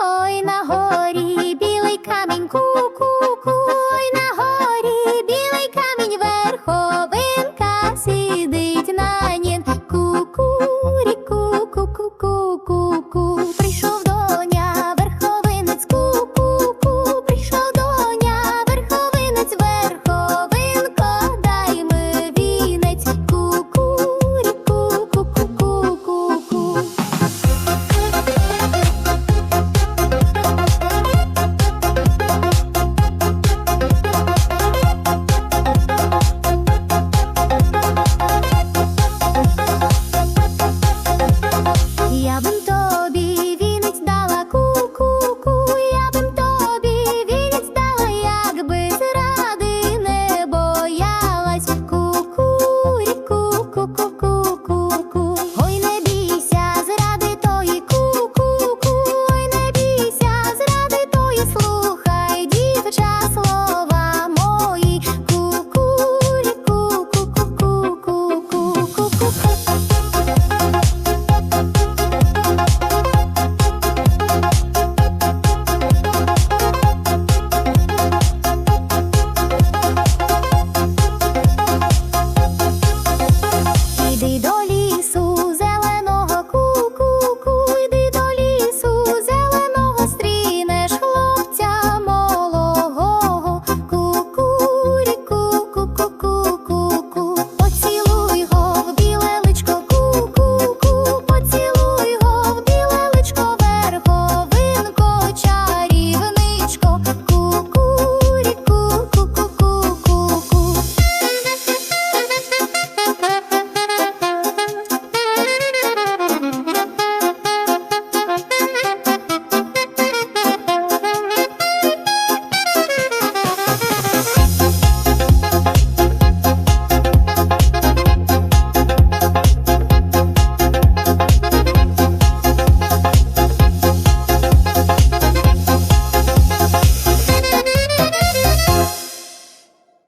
Ой на горі білий камінь ку-ку-ку, Ой на горі білий камінь верховинка сидить на нім. Ку-ку-ку-ку-ку-ку-ку-ку.